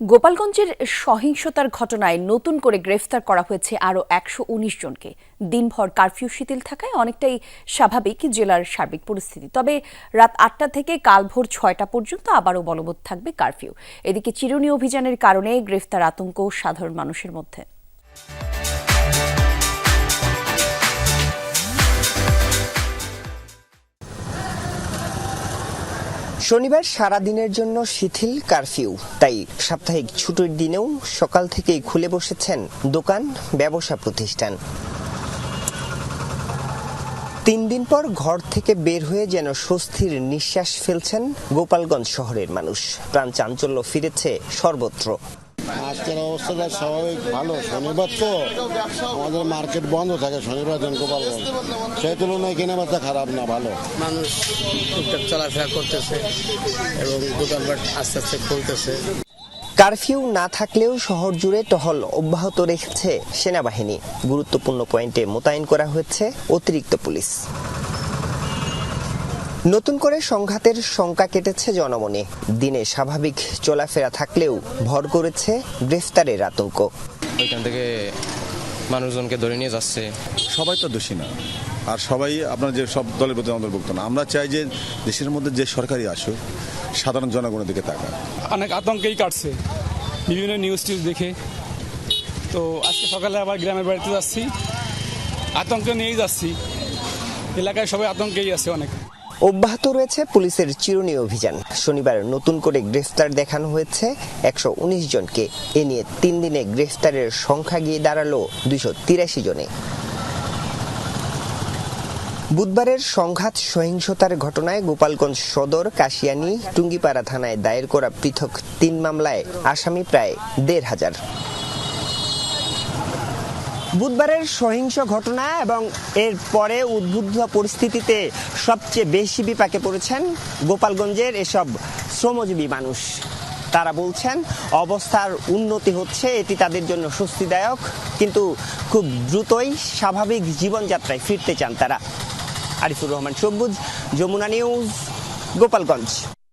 গোপালগঞ্জের সহিংসতার ঘটনায় নতুন করে গ্রেফতার করা হয়েছে আরও একশো উনিশ জনকে। দিনভর কারফিউ শিথিল থাকায় অনেকটাই স্বাভাবিক জেলার সার্বিক পরিস্থিতি। তবে রাত আটটা থেকে কাল ভোর ছয়টা পর্যন্ত আবারও বলবৎ থাকবে কারফিউ। এদিকে চিরুনি অভিযানের কারণে গ্রেফতার আতঙ্ক সাধারণ মানুষের মধ্যে। শনিবার সারা দিনের জন্য শিথিল কারফিউ। তাই সাপ্তাহিক ছুটির দিনেও সকাল থেকেই খুলে বসেছেন দোকান, ব্যবসা প্রতিষ্ঠান। তিন দিন পর ঘর থেকে বের হয়ে যেন স্বস্তির নিঃশ্বাস ফেলছেন গোপালগঞ্জ শহরের মানুষ। প্রাণ চাঞ্চল্য ফিরেছে সর্বত্র। আজকের অবস্থাটা স্বাভাবিক ভালো। শনিবার তো আমাদের মার্কেট বন্ধ থাকে শনিবার দিন গোপালগঞ্জ। সেই তুলনায় কেনাবেচা খারাপ না ভালো। মানুষ টুকটাক চলাফেরা করতেছে এবং দোকানপাট আস্তে আস্তে খুলতেছে। কারফিউ না থাকলেও শহর জুড়ে টহল অব্যাহত রেখেছে সেনাবাহিনী। গুরুত্বপূর্ণ পয়েন্টে মোতায়েন করা হয়েছে অতিরিক্ত পুলিশ। নতুন করে সংঘাতের শঙ্কা কেটেছে জনমনে। দিনে স্বাভাবিক চলাফেরা থাকলেও ভর করেছে গ্রেফতারের আতঙ্ক। ওইখান থেকে মানুষজনকে ধরে নিয়ে যাচ্ছে। সবাই তো দোষী না। আর সবাই আপনার যে সব দলের প্রতি অন্তর্ভুক্ত না। আমরা চাই যে দেশের মধ্যে যে সরকারি আসুক সাধারণ জনগণের দিকে তাকায় অনেক আতঙ্কেই কাটছে। বিভিন্ন নিউজ টিউজ দেখে। তো আজকে সকালে আবার গ্রামের বাড়িতে যাচ্ছি। আতঙ্ক নিয়েই যাচ্ছি। এলাকায় সবাই আতঙ্কেই আছে অনেক। অব্যাহত রয়েছে পুলিশের চিরুনি অভিযান। শনিবার নতুন করে গ্রেফতার দেখানো হয়েছে একশো উনিশ জনকে। এ নিয়ে তিন দিনে গ্রেফতারের সংখ্যা গিয়ে দাঁড়াল দুইশো তিরাশি জনে। বুধবারের সংঘাত সহিংসতার ঘটনায় গোপালগঞ্জ সদর, কাশিয়ানী, টুঙ্গিপাড়া থানায় দায়ের করা পৃথক তিন মামলায় আসামি প্রায় দেড় হাজার। বুধবারের সহিংস ঘটনা এবং এর পরে উদ্বুদ্ধ পরিস্থিতিতে সবচেয়ে বেশি বিপাকে পড়েছেন গোপালগঞ্জের এসব শ্রমজীবী মানুষ। তারা বলছেন, অবস্থার উন্নতি হচ্ছে, এটি তাদের জন্য স্বস্তিদায়ক, কিন্তু খুব দ্রুতই স্বাভাবিক জীবনযাত্রায় ফিরতে চান তারা। আরিফুর রহমান সবুজ, যমুনা নিউজ, গোপালগঞ্জ।